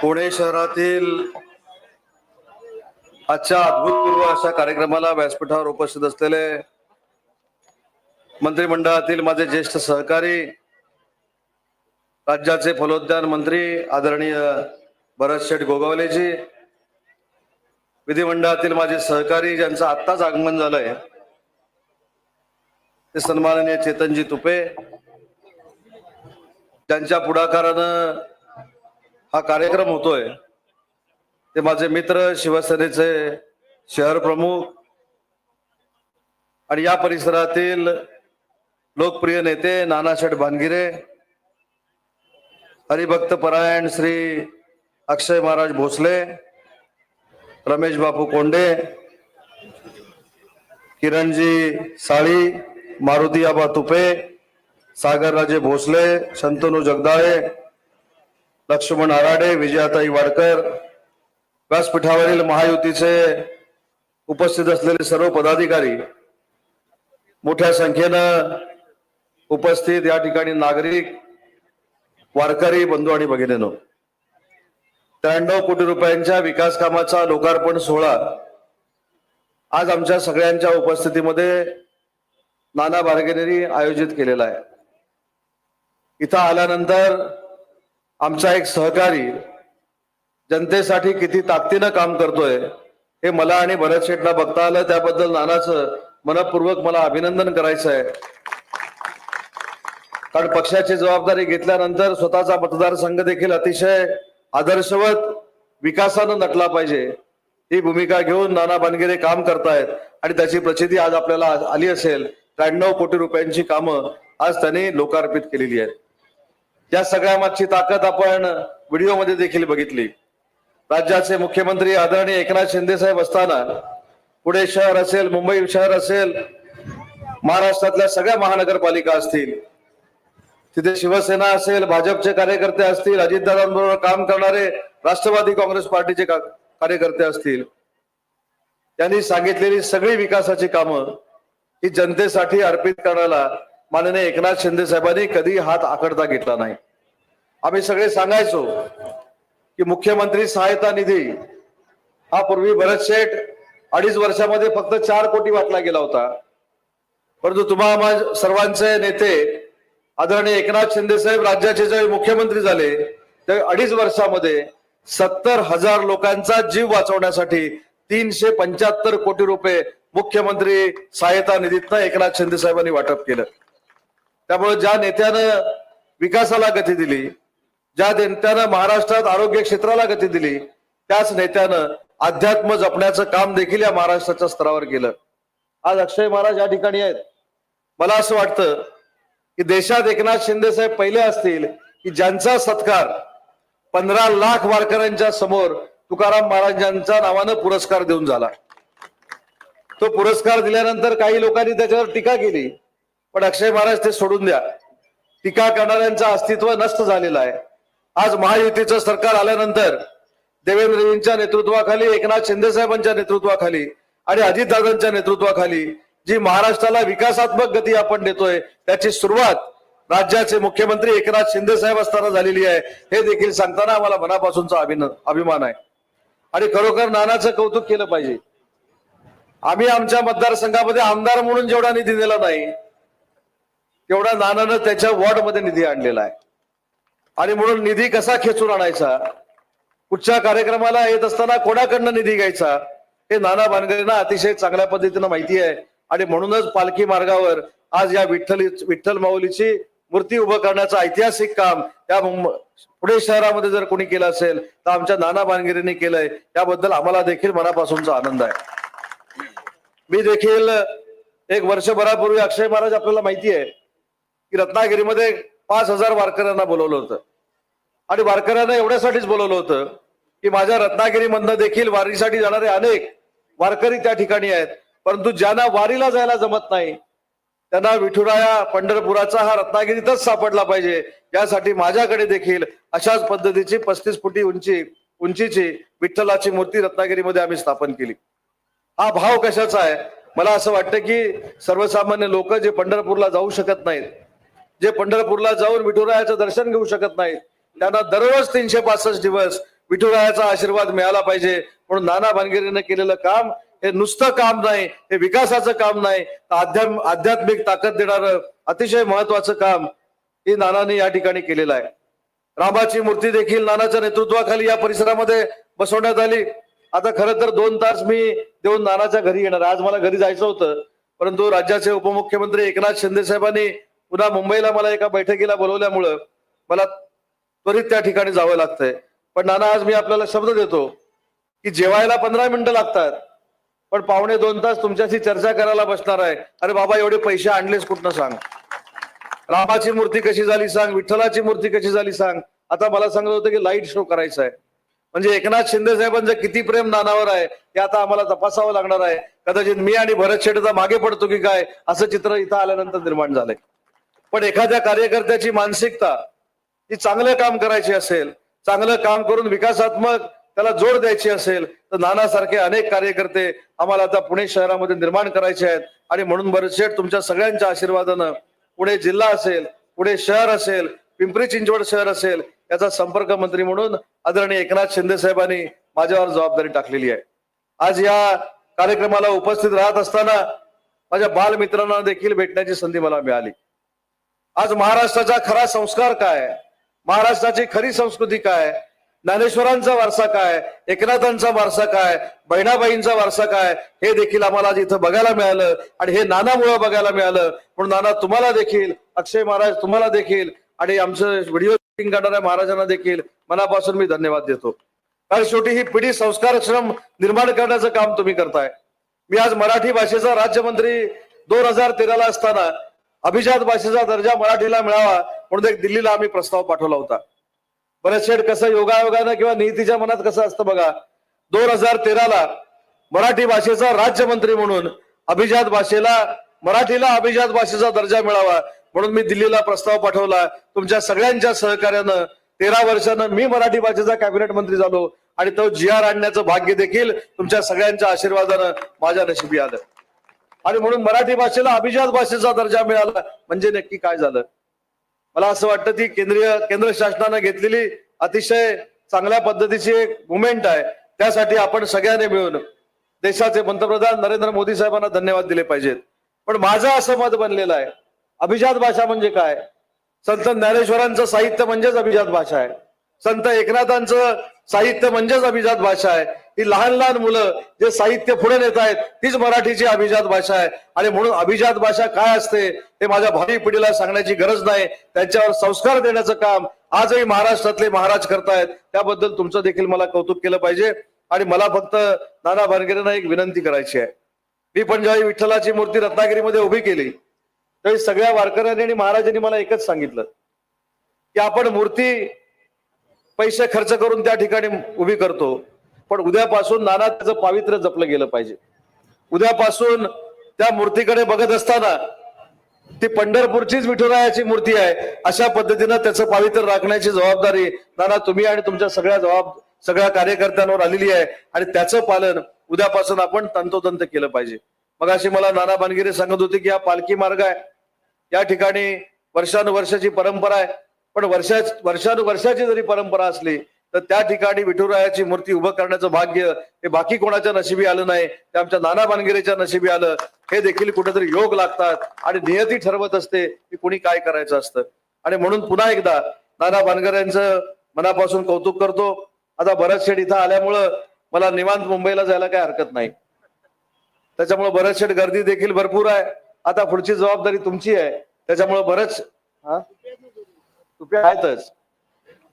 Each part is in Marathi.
पुणे शहरातील आजच्या अभूतपूर्व अशा कार्यक्रमाला व्यासपीठावर उपस्थित असलेले मंत्रिमंडळातील माझे ज्येष्ठ सहकारी राज्याचे फलोद्यान मंत्री आदरणीय भरत शेठ गोगावलेजी विधिमंडळातील माझे सहकारी ज्यांचं आत्ताच आगमन झालंय ते सन्माननीय चेतनजी तुपे ज्यांच्या पुढाकारानं हा कार्यक्रम होतोय. ते माझे मित्र शिवसेनेचे शहर प्रमुख आणि या परिसरातील लोकप्रिय नेते नानाशेठ भानगिरे हरिभक्त परायण श्री अक्षय महाराज भोसले रमेश बापू कोंडे किरणजी साळी मारुती आबा तुपे सागरराजे भोसले शंतनू जगदाळे लक्ष्मण आराडे विजयाताई वाडकर व्यासपीठावरील महायुतीचे उपस्थित असलेले सर्व पदाधिकारी मोठ्या संख्येनं उपस्थित या ठिकाणी नागरिक वारकरी बंधू आणि भगिनीनो. त्र्याण्णव कोटी रुपयांच्या विकास कामाचा लोकार्पण सोहळा आज आमच्या सगळ्यांच्या उपस्थितीमध्ये नाना बार्गेनेरी आयोजित केलेला आहे. इथं आल्यानंतर आमचा एक सहकारी जनतेसाठी किती ताकदीनं काम करतोय हे मला आणि भरत शेठला बघता आलं. त्याबद्दल नानाचं मनपूर्वक मला अभिनंदन करायचं आहे कारण पक्षाची जबाबदारी घेतल्यानंतर स्वतःचा मतदारसंघ देखील अतिशय आदर्शवत विकासानं नटला पाहिजे. ही भूमिका घेऊन नाना बनगिरे काम करतायत आणि त्याची प्रचिती आज आपल्याला आली असेल. त्र्याण्णव कोटी रुपयांची कामं आज त्यांनी लोकार्पित केलेली आहेत. या सगळ्या मागची ताकद आपण व्हिडिओमध्ये देखील बघितली. राज्याचे मुख्यमंत्री आदरणीय एकनाथ शिंदे साहेब असताना पुणे शहर असेल मुंबई शहर असेल महाराष्ट्रातल्या सगळ्या महानगरपालिका असतील तिथे शिवसेना असेल भाजपचे कार्यकर्ते असतील अजितदादांबरोबर काम करणारे राष्ट्रवादी काँग्रेस पार्टीचे का- कार्यकर्ते असतील. त्यांनी सांगितलेली सगळी विकासाची कामं ही जनतेसाठी अर्पित करण्याला माननीय एकनाथ शिंदे साहेबांनी कधी हात आकडता घेतला नाही. आम्ही सगळे सांगायचो की मुख्यमंत्री सहायता निधी हा पूर्वी भरत शेठ अडीच वर्षामध्ये फक्त चार कोटी वाटला गेला होता. परंतु तुम्हा सर्वांचे नेते आदरणीय एकनाथ शिंदे साहेब राज्याचे ज्यावेळी मुख्यमंत्री झाले त्यावेळी अडीच वर्षामध्ये सत्तर हजार लोकांचा जीव वाचवण्यासाठी तीनशे पंच्याहत्तर कोटी रुपये मुख्यमंत्री सहायता निधीतनं एकनाथ शिंदे साहेबांनी वाटप केलं. त्यामुळे ज्या नेत्यानं विकासाला गती दिली ज्या नेत्यानं महाराष्ट्रात आरोग्य क्षेत्राला गती दिली त्याच नेत्यानं अध्यात्म जपण्याचं काम देखील या महाराष्ट्राच्या स्तरावर केलं. आज अक्षय महाराज या ठिकाणी आहेत. मला असं वाटतं की देशात एकनाथ शिंदे साहेब पहिले असतील की ज्यांचा सत्कार पंधरा लाख वारकऱ्यांच्या समोर तुकाराम महाराजांच्या नावानं पुरस्कार देऊन झाला. तो पुरस्कार दिल्यानंतर काही लोकांनी त्याच्यावर टीका केली. पण अक्षय महाराज ते सोडून द्या. टीका करणाऱ्यांचं अस्तित्व नष्ट झालेलं आहे. आज महायुतीचं सरकार आल्यानंतर देवेंद्रजींच्या नेतृत्वाखाली एकनाथ शिंदे साहेबांच्या नेतृत्वाखाली आणि अजितदादांच्या नेतृत्वाखाली जी महाराष्ट्राला विकासात्मक गती आपण देतोय त्याची सुरुवात राज्याचे मुख्यमंत्री एकनाथ शिंदे साहेब असताना झालेली आहे. हे देखील सांगताना आम्हाला मनापासूनचा अभिन अभिमान आहे. आणि खरोखर नानाचं कौतुक केलं पाहिजे. आम्ही आमच्या मतदारसंघामध्ये आमदार म्हणून जेवढा निधी दिला नाही तेवढा नानानं त्याच्या वॉर्डमध्ये निधी आणलेला आहे. आणि म्हणून निधी कसा खेचून आणायचा? कुठच्या कार्यक्रमाला येत असताना कोणाकडनं निधी घ्यायचा? हे नाना बानगरेंना अतिशय चांगल्या पद्धतीनं माहिती आहे. आणि म्हणूनच पालखी मार्गावर आज या विठ्ठल विठ्ठल माऊलीची मूर्ती उभं करण्याचं ऐतिहासिक काम या पुणे शहरामध्ये जर कोणी केलं असेल तर आमच्या नाना बानगिरींनी केलंय. त्याबद्दल आम्हाला देखील मनापासूनचा आनंद आहे. मी देखील एक वर्षभरापूर्वी अक्षय महाराज आपल्याला माहिती आहे की रत्नागिरीमध्ये पाच हजार वारकऱ्यांना बोलवलं होतं. आणि वारकऱ्यांना एवढ्यासाठीच बोलवलं होतं की माझ्या रत्नागिरीमधनं देखील वारीसाठी जाणारे अनेक वारकरी त्या ठिकाणी आहेत. परंतु ज्यांना वारीला जायला जमत नाही त्यांना विठुराया पंढरपुराचा हा रत्नागिरीतच सापडला पाहिजे. यासाठी माझ्याकडे देखील अशाच पद्धतीची पस्तीस फुटी उंची उंचीची विठ्ठलाची मूर्ती रत्नागिरीमध्ये आम्ही स्थापन केली. हा भाव कशाचा आहे? मला असं वाटतं की सर्वसामान्य लोक जे पंढरपूरला जाऊ शकत नाहीत जे पंढरपूरला जाऊन विठुरायाचं दर्शन घेऊ शकत नाहीत त्यांना दररोज तीनशे पासष्ट दिवस विठुरायाचा आशीर्वाद मिळाला पाहिजे. म्हणून नाना भानगिरीने केलेलं काम हे नुसतं काम नाही हे विकासाचं काम नाही आध्यात्म आध्यात्मिक ताकद देणारं अतिशय महत्वाचं काम हे नानाने या ठिकाणी केलेलं आहे. रामाची मूर्ती देखील नानाच्या नेतृत्वाखाली या परिसरामध्ये बसवण्यात आली. आता खरं तर दोन तास मी देऊन नानाच्या घरी येणार. आज मला घरी जायचं होतं परंतु राज्याचे उपमुख्यमंत्री एकनाथ शिंदे साहेबांनी पुन्हा मुंबईला मला एका बैठकीला बोलवल्यामुळं मला त्वरित त्या ठिकाणी जावं लागतंय. पण नाना आज मी आपल्याला शब्द देतो की जेवायला पंधरा मिनिटं लागतात पण पावणे दोन तास तुमच्याशी चर्चा करायला बसणार आहे. अरे बाबा एवढे पैसे आणलेस कुठनं सांग? रामाची मूर्ती कशी झाली सांग? विठ्ठलाची मूर्ती कशी झाली सांग? आता मला सांगत होतं की लाइट शो करायचा आहे. म्हणजे एकनाथ शिंदे साहेबांचं किती प्रेम नानावर आहे हे आता आम्हाला तपासावं लागणार आहे. कदाचित मी आणि भरत शेठचा मागे पडतो की काय असं चित्र इथं आल्यानंतर निर्माण झालंय. पण एखाद्या कार्यकर्त्याची मानसिकता ही चांगलं काम करायची असेल चांगलं काम करून विकासात्मक त्याला जोड द्यायची असेल तर नानासारखे अनेक कार्यकर्ते आम्हाला आता पुणे शहरामध्ये निर्माण करायचे आहेत. आणि म्हणून भरत तुमच्या सगळ्यांच्या आशीर्वादानं पुणे जिल्हा असेल पुणे शहर असेल पिंपरी चिंचवड शहर असेल याचा संपर्क मंत्री म्हणून आदरणीय एकनाथ शिंदे साहेबांनी माझ्यावर जबाबदारी टाकलेली आहे. आज या कार्यक्रमाला उपस्थित राहत असताना माझ्या बालमित्रांना देखील भेटण्याची संधी मला मिळाली. आज महाराष्ट्राचा खरा संस्कार काय? महाराष्ट्राची खरी संस्कृती काय? ज्ञानेश्वरांचा वारसा काय? एकनाथांचा वारसा काय? बहिणाबाईंचा वारसा काय? हे देखील आम्हाला आज इथं बघायला मिळालं आणि हे नानामुळं बघायला मिळालं. म्हणून नाना तुम्हाला देखील अक्षय महाराज तुम्हाला देखील आणि आमचं व्हिडिओ शूटिंग करणाऱ्या महाराजांना देखील मनापासून मी धन्यवाद देतो. कारण शेवटी ही पिढी संस्कारक्षम निर्माण करण्याचं काम तुम्ही करताय. मी आज मराठी भाषेचा राज्यमंत्री दोन हजार तेराला असताना अभिजात भाषेचा दर्जा मराठीला मिळावा म्हणून एक दिल्लीला आम्ही प्रस्ताव पाठवला होता. बरेच शेठ कसं योगायोगानं किंवा नीतीच्या मनात कसं असतं बघा दोन हजार तेराला मराठी भाषेचा राज्यमंत्री म्हणून अभिजात भाषेला मराठीला अभिजात भाषेचा दर्जा मिळावा म्हणून मी दिल्लीला प्रस्ताव पाठवला. तुमच्या सगळ्यांच्या सहकार्यानं तेरा वर्षानं मी मराठी भाषेचा कॅबिनेट मंत्री झालो आणि तो जी आर आणण्याचं भाग्य देखील तुमच्या सगळ्यांच्या आशीर्वादानं माझ्या नशिबी आलं. आणि म्हणून मराठी भाषेला अभिजात भाषेचा दर्जा मिळाला. म्हणजे नक्की काय झालं? मला असं वाटतं ती केंद्रीय केंद्र शासनानं घेतलेली अतिशय चांगल्या पद्धतीची एक मुवमेंट आहे. त्यासाठी आपण सगळ्यांनी मिळून देशाचे पंतप्रधान नरेंद्र मोदी साहेबांना धन्यवाद दिले पाहिजेत. पण माझं असं मत बनलेलं आहे. अभिजात भाषा म्हणजे काय? संत ज्ञानेश्वरांचं साहित्य म्हणजेच अभिजात भाषा आहे. संत एकनाथांचं साहित्य म्हणजेच अभिजात भाषा आहे. ही लहान लहान मुलं जे साहित्य पुढे नेत आहेत तीच मराठीची अभिजात भाषा आहे. आणि म्हणून अभिजात भाषा काय असते हे माझ्या भावी पिढीला सांगण्याची गरज नाही. त्यांच्यावर संस्कार देण्याचं काम आजही महाराष्ट्रातले महाराज करतायत. त्याबद्दल तुमचं देखील मला कौतुक केलं पाहिजे. आणि मला फक्त नाना भानगिरेंना एक विनंती करायची आहे. मी पण ज्यावेळी विठ्ठलाची मूर्ती रत्नागिरीमध्ये उभी केली त्यावेळी सगळ्या वारकऱ्यांनी आणि महाराजांनी मला एकच सांगितलं की आपण मूर्ती पैसे खर्च करून त्या ठिकाणी उभी करतो. पण उद्यापासून नाना त्याचं पावित्र्य जपलं गेलं पाहिजे. उद्यापासून त्या मूर्तीकडे बघत असताना ती पंढरपूरचीच विठुरायाची मूर्ती आहे. अशा पद्धतीनं त्याचं पावित्र्य राखण्याची जबाबदारी नाना तुम्ही आणि तुमच्या सगळ्या जबाब सगळ्या कार्यकर्त्यांवर आलेली आहे. आणि त्याचं पालन उद्यापासून आपण तंतोतंत केलं पाहिजे. मग अशी मला नाना बानगिरे सांगत होते की हा पालखी मार्ग आहे. या ठिकाणी वर्षानुवर्षाची परंपरा आहे. पण वर्षा वर्षानुवर्षाची जरी परंपरा असली तर त्या ठिकाणी विठुरायाची मूर्ती उभं करण्याचं भाग्य हे बाकी कोणाच्या नशिबी आलं नाही ते आमच्या नाना बानगिरेच्या नशिबी आलं हे देखील कुठेतरी योग लागतात आणि नियती ठरवत असते की कुणी काय करायचं असतं. आणि म्हणून पुन्हा एकदा नाना बानगऱ्यांचं मनापासून कौतुक करतो. आता भरत शेठ इथं आल्यामुळं मला निवांत मुंबईला जायला काही हरकत नाही. त्याच्यामुळे भरत शेठ गर्दी देखील भरपूर आहे. आता पुढची जबाबदारी तुमची आहे. त्याच्यामुळे बरंच हा? तुपे आहेतच.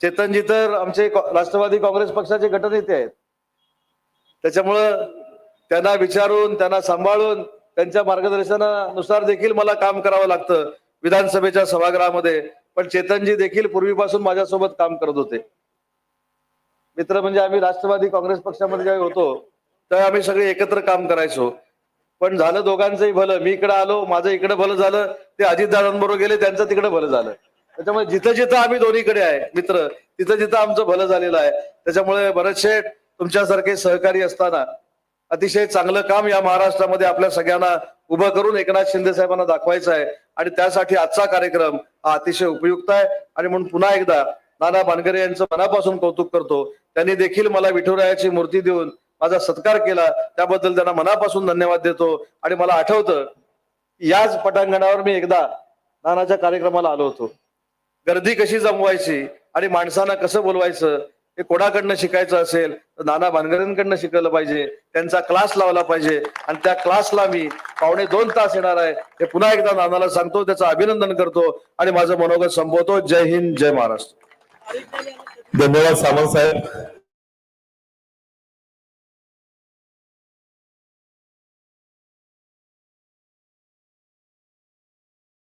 चेतनजी तर आमचे राष्ट्रवादी काँग्रेस पक्षाचे गटनेते आहेत. त्याच्यामुळं त्यांना विचारून त्यांना सांभाळून त्यांच्या मार्गदर्शनानुसार देखील मला काम करावं लागतं विधानसभेच्या सभागृहामध्ये. पण चेतनजी देखील पूर्वीपासून माझ्यासोबत काम करत होते. मित्र म्हणजे आम्ही राष्ट्रवादी काँग्रेस पक्षामध्ये ज्यावेळी होतो त्यावेळी आम्ही सगळे एकत्र काम करायचो. पण झालं दोघांचंही भलं. मी इकडे आलो माझं इकडे भलं झालं ते अजितदादांबरोबर गेले त्यांचं तिकडे भलं झालं. त्याच्यामुळे जिथं जिथं आम्ही दोन्हीकडे आहे मित्र तिथं जिथं आमचं भलं झालेलं आहे त्याच्यामुळे बरेचसे तुमच्यासारखे सहकारी असताना अतिशय चांगलं काम या महाराष्ट्रामध्ये आपल्या सगळ्यांना उभं करून एकनाथ शिंदे साहेबांना दाखवायचं आहे आणि त्यासाठी आजचा कार्यक्रम हा अतिशय उपयुक्त आहे. आणि म्हणून पुन्हा एकदा नाना बानगरे यांचं मनापासून कौतुक करतो. त्यांनी देखील मला विठुरायाची मूर्ती देऊन माझा सत्कार केला. त्याबद्दल त्यांना मनापासून धन्यवाद देतो. आणि मला आठवतं याच पटांगणावर मी एकदा नानाच्या कार्यक्रमाला आलो होतो. गर्दी कशी जमवायची आणि माणसांना कसं बोलवायचं? हे कोणाकडनं शिकायचं असेल तर नाना भानगरेंकडनं शिकलं पाहिजे. त्यांचा क्लास लावला पाहिजे. आणि त्या क्लासला मी पावणे दोन तास येणार आहे. हे पुन्हा एकदा नानाला सांगतो त्याचं अभिनंदन करतो आणि माझं मनोगत संपवतो. जय हिंद जय महाराष्ट्र. धन्यवाद सामंत साहेब.